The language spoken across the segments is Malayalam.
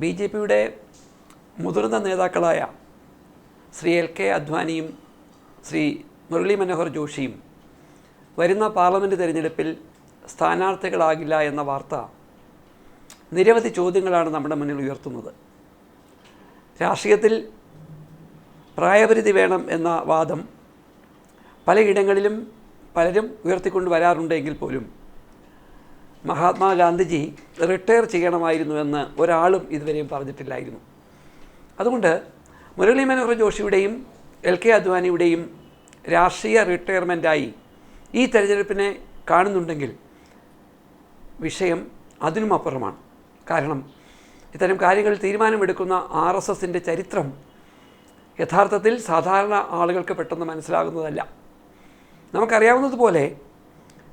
ബി ജെ പിയുടെ മുതിർന്ന നേതാക്കളായ ശ്രീ എൽ കെ അദ്വാനിയും ശ്രീ മുരളി മനോഹർ ജോഷിയും വരുന്ന പാർലമെന്റ് തിരഞ്ഞെടുപ്പിൽ സ്ഥാനാർത്ഥികളാകില്ല എന്ന വാർത്ത നിരവധി ചോദ്യങ്ങളാണ് നമ്മുടെ മുന്നിൽ ഉയർത്തുന്നത്. രാഷ്ട്രീയത്തിൽ പ്രായപരിധി വേണം എന്ന വാദം പലയിടങ്ങളിലും പലരും ഉയർത്തിക്കൊണ്ട് വരാറുണ്ടെങ്കിൽ പോലും മഹാത്മാഗാന്ധിജി റിട്ടയർ ചെയ്യണമായിരുന്നു എന്ന് ഒരാളും ഇതുവരെയും പറഞ്ഞിട്ടില്ലായിരുന്നു. അതുകൊണ്ട് മുരളി മനോഹർ ജോഷിയുടെയും എൽ കെ അദ്വാനിയുടെയും രാഷ്ട്രീയ റിട്ടയർമെന്റായി ഈ തെരഞ്ഞെടുപ്പിനെ കാണുന്നുണ്ടെങ്കിൽ വിഷയം അതിനും അപ്പുറമാണ്. കാരണം ഇത്തരം കാര്യങ്ങൾ തീരുമാനമെടുക്കുന്ന ആർ എസ് എസിന്റെ ചരിത്രം യഥാർത്ഥത്തിൽ സാധാരണ ആളുകൾക്ക് പെട്ടെന്ന് മനസ്സിലാകുന്നതല്ല. നമുക്കറിയാവുന്നതുപോലെ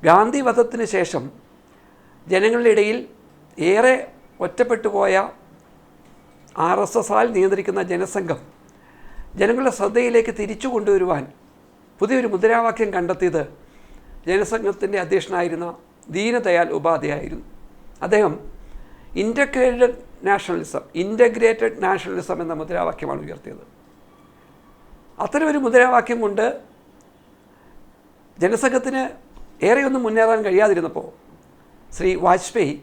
ഗാന്ധി വധത്തിന് ശേഷം ജനങ്ങളുടെ ഇടയിൽ ഏറെ ഒറ്റപ്പെട്ടു പോയ ആർ എസ് എസാൽ നിയന്ത്രിക്കുന്ന ജനസംഘം ജനങ്ങളുടെ ശ്രദ്ധയിലേക്ക് തിരിച്ചു കൊണ്ടുവരുവാൻ പുതിയൊരു മുദ്രാവാക്യം കണ്ടെത്തിയത് ജനസംഘത്തിന്റെ അധ്യക്ഷനായിരുന്ന ദീനദയാൽ ഉപാധ്യായായിരുന്നു. അദ്ദേഹം ഇന്റഗ്രേറ്റഡ് നാഷണലിസം ഇന്റഗ്രേറ്റഡ് നാഷണലിസം എന്ന മുദ്രാവാക്യമാണ് ഉയർത്തിയത്. അത്തരമൊരു മുദ്രാവാക്യം കൊണ്ട് ജനസംഘത്തിന് ഏറെയൊന്നും മുന്നേറാൻ കഴിയാതിരുന്നപ്പോൾ ശ്രീ വാജ്പേയി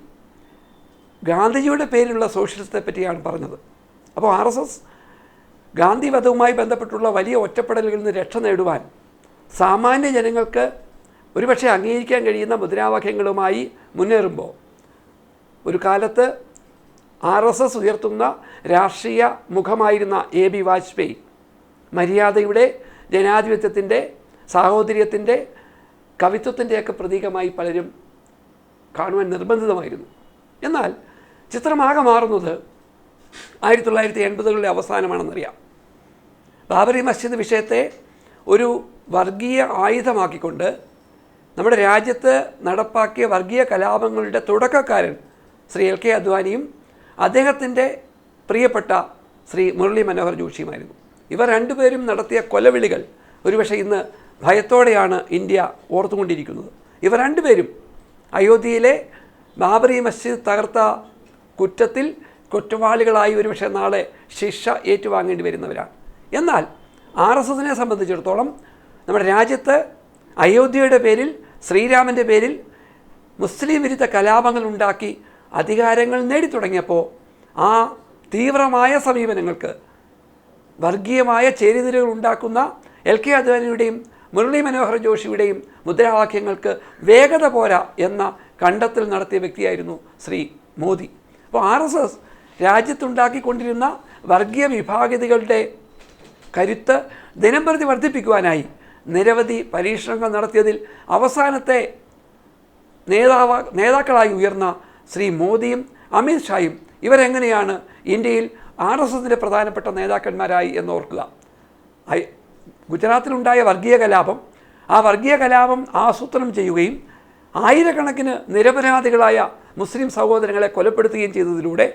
ഗാന്ധിജിയുടെ പേരിലുള്ള സോഷ്യലിസത്തെ പറ്റിയാണ് പറഞ്ഞത്. അപ്പോൾ ആർ എസ് എസ് ഗാന്ധി വധവുമായി ബന്ധപ്പെട്ടുള്ള വലിയ ഒറ്റപ്പെടലുകളിൽ നിന്ന് രക്ഷ നേടുവാൻ സാമാന്യ ജനങ്ങൾക്ക് ഒരുപക്ഷെ അംഗീകരിക്കാൻ കഴിയുന്ന മുദ്രാവാക്യങ്ങളുമായി മുന്നേറുമ്പോൾ ഒരു കാലത്ത് ആർ എസ് എസ് ഉയർത്തുന്ന രാഷ്ട്രീയ മുഖമായിരുന്ന എ ബി വാജ്പേയി മര്യാദയുടെ ജനാധിപത്യത്തിന്റെ സാഹോദര്യത്തിന്റെ കവിത്വത്തിന്റെയൊക്കെ പ്രതീകമായി പലരും കാണുവാൻ നിർബന്ധിതമായിരുന്നു. എന്നാൽ ചിത്രമാകെ മാറുന്നത് ആയിരത്തി തൊള്ളായിരത്തി എൺപതുകളുടെ അവസാനമാണെന്നറിയാം. ബാബറി മസ്ജിദ് വിഷയത്തെ ഒരു വർഗീയ ആയുധമാക്കിക്കൊണ്ട് നമ്മുടെ രാജ്യത്ത് നടപ്പാക്കിയ വർഗീയ കലാപങ്ങളുടെ തുടക്കക്കാരൻ ശ്രീ എൽ കെ അദ്വാനിയും അദ്ദേഹത്തിന്റെ പ്രിയപ്പെട്ട ശ്രീ മുരളി മനോഹർ ജോഷിയുമായിരുന്നു. ഇവർ രണ്ടുപേരും നടത്തിയ കൊലവിളികൾ ഒരുപക്ഷെ ഇന്ന് ഭയത്തോടെയാണ് ഇന്ത്യ ഓർത്തുകൊണ്ടിരിക്കുന്നത്. ഇവർ രണ്ടുപേരും അയോധ്യയിലെ ബാബറി മസ്ജിദ് തകർത്ത കുറ്റത്തിൽ കുറ്റവാളികളായി ഒരുപക്ഷെ നാളെ ശിക്ഷ ഏറ്റുവാങ്ങേണ്ടി വരുന്നവരാണ്. എന്നാൽ ആർ എസ് എസിനെ സംബന്ധിച്ചിടത്തോളം നമ്മുടെ രാജ്യത്ത് അയോധ്യയുടെ പേരിൽ ശ്രീരാമന്റെ പേരിൽ മുസ്ലിം വിരുദ്ധ കലാപങ്ങൾ ഉണ്ടാക്കി അധികാരങ്ങൾ നേടിത്തുടങ്ങിയപ്പോൾ ആ തീവ്രമായ സമീപനങ്ങൾക്ക് വർഗീയമായ ചേരിതിരകൾ ഉണ്ടാക്കുന്ന എൽ കെ അദ്വാനിയുടെയും മുരളി മനോഹർ ജോഷിയുടെയും മുദ്രാവാക്യങ്ങൾക്ക് വേഗത പോരാ എന്ന കണ്ടെത്തൽ നടത്തിയ വ്യക്തിയായിരുന്നു ശ്രീ മോദി. അപ്പോൾ ആർ എസ് എസ് രാജ്യത്തുണ്ടാക്കിക്കൊണ്ടിരുന്ന വർഗീയ വിഭാഗിതകളുടെ കരുത്ത് ദിനംപ്രതി വർദ്ധിപ്പിക്കുവാനായി നിരവധി പരീക്ഷണങ്ങൾ നടത്തിയതിൽ അവസാനത്തെ നേതാവ നേതാക്കളായി ഉയർന്ന ശ്രീ മോദിയും അമിത് ഷായും ഇവരെങ്ങനെയാണ് ഇന്ത്യയിൽ ആർ എസ് എസിന്റെ പ്രധാനപ്പെട്ട നേതാക്കന്മാരായി എന്നോർക്കുക ഗുജറാത്തിലുണ്ടായ വർഗീയ കലാപം ആ വർഗീയ കലാപം ആസൂത്രണം ചെയ്യുകയും ആയിരക്കണക്കിന് നിരപരാധികളായ മുസ്ലിം സഹോദരങ്ങളെ കൊലപ്പെടുത്തുകയും ചെയ്തതിലൂടെ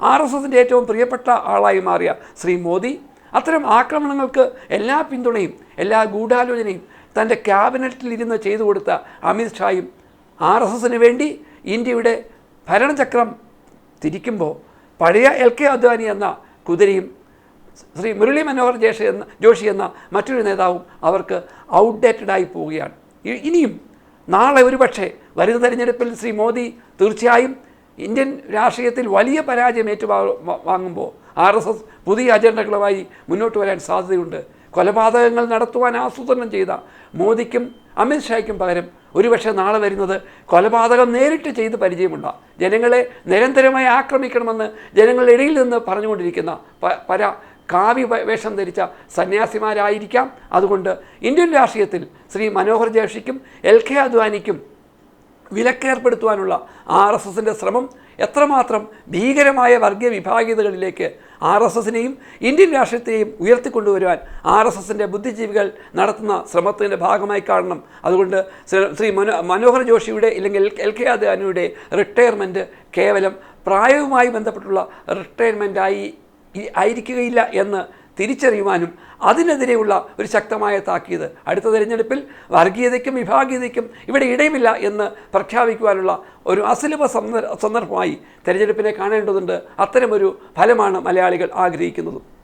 ആർ എസ് എസിന്റെ ഏറ്റവും പ്രിയപ്പെട്ട ആളായി മാറിയ ശ്രീ മോദി അത്തരം ആക്രമണങ്ങൾക്ക് എല്ലാ പിന്തുണയും എല്ലാ ഗൂഢാലോചനയും തന്റെ ക്യാബിനറ്റിലിരുന്ന് ചെയ്തു കൊടുത്ത അമിത് ഷായും ആർ എസ് എസിന് വേണ്ടി ഇന്ത്യയുടെ ഭരണചക്രം തിരിക്കുമ്പോൾ പഴയ എൽ കെ അദ്വാനി എന്ന കുതിരയും ശ്രീ മുരളി മനോഹർ ജോഷി എന്ന ജോഷി എന്ന മറ്റൊരു നേതാവും അവർക്ക് ഔട്ട്ഡേറ്റഡായി പോവുകയാണ്. ഇനിയും നാളെ ഒരുപക്ഷെ വരുന്ന തെരഞ്ഞെടുപ്പിൽ ശ്രീ മോദി തീർച്ചയായും ഇന്ത്യൻ രാഷ്ട്രീയത്തിൽ വലിയ പരാജയം ഏറ്റുവാ വാങ്ങുമ്പോൾ ആർ എസ് എസ് പുതിയ അജണ്ടകളുമായി മുന്നോട്ട് വരാൻ സാധ്യതയുണ്ട്. കൊലപാതകങ്ങൾ നടത്തുവാൻ ആസൂത്രണം ചെയ്ത മോദിക്കും അമിത്ഷായ്ക്കും പകരം ഒരുപക്ഷെ നാളെ വരുന്നത് കൊലപാതകം നേരിട്ട് ചെയ്ത് പരിചയമുള്ള ജനങ്ങളെ നിരന്തരമായി ആക്രമിക്കണമെന്ന് ജനങ്ങളുടെ ഇടയിൽ നിന്ന് പറഞ്ഞുകൊണ്ടിരിക്കുന്ന പ- പല കാവ്യ വേഷം ധരിച്ച സന്യാസിമാരായിരിക്കാം. അതുകൊണ്ട് ഇന്ത്യൻ രാഷ്ട്രീയത്തിൽ ശ്രീ മനോഹർ ജോഷിക്കും എൽ കെ അദ്വാനിക്കും വിലക്കേർപ്പെടുത്തുവാനുള്ള ആർ എസ് എസിന്റെ ശ്രമം എത്രമാത്രം ഭീകരമായ വർഗീയ വിഭാഗീയതകളിലേക്ക് ആർ എസ് എസിനെയും ഇന്ത്യൻ രാഷ്ട്രീയത്തെയും ഉയർത്തിക്കൊണ്ടുവരുവാൻ ആർ എസ് എസിന്റെ ബുദ്ധിജീവികൾ നടത്തുന്ന ശ്രമത്തിന്റെ ഭാഗമായി കാണണം. അതുകൊണ്ട് ശ്രീ- മനോ മനോഹർ ജോഷിയുടെ ഇല്ലെങ്കിൽ എൽ കെ അദ്വാനിയുടെ റിട്ടയർമെന്റ് കേവലം പ്രായവുമായി ബന്ധപ്പെട്ടുള്ള റിട്ടയർമെന്റായി ആയിരിക്കുകയില്ല എന്ന് തിരിച്ചറിയുവാനും അതിനെതിരെയുള്ള ഒരു ശക്തമായ താക്കീത്. അടുത്ത തിരഞ്ഞെടുപ്പിൽ വർഗീയതയ്ക്കും വിഭാഗീയതയ്ക്കും ഇവിടെ ഇടയുമില്ല എന്ന് പ്രഖ്യാപിക്കുവാനുള്ള ഒരു അസുലഭ സന്ദർ- സന്ദർഭമായി തിരഞ്ഞെടുപ്പിനെ കാണേണ്ടതുണ്ട്. അത്തരമൊരു ഫലമാണ് മലയാളികൾ ആഗ്രഹിക്കുന്നതും.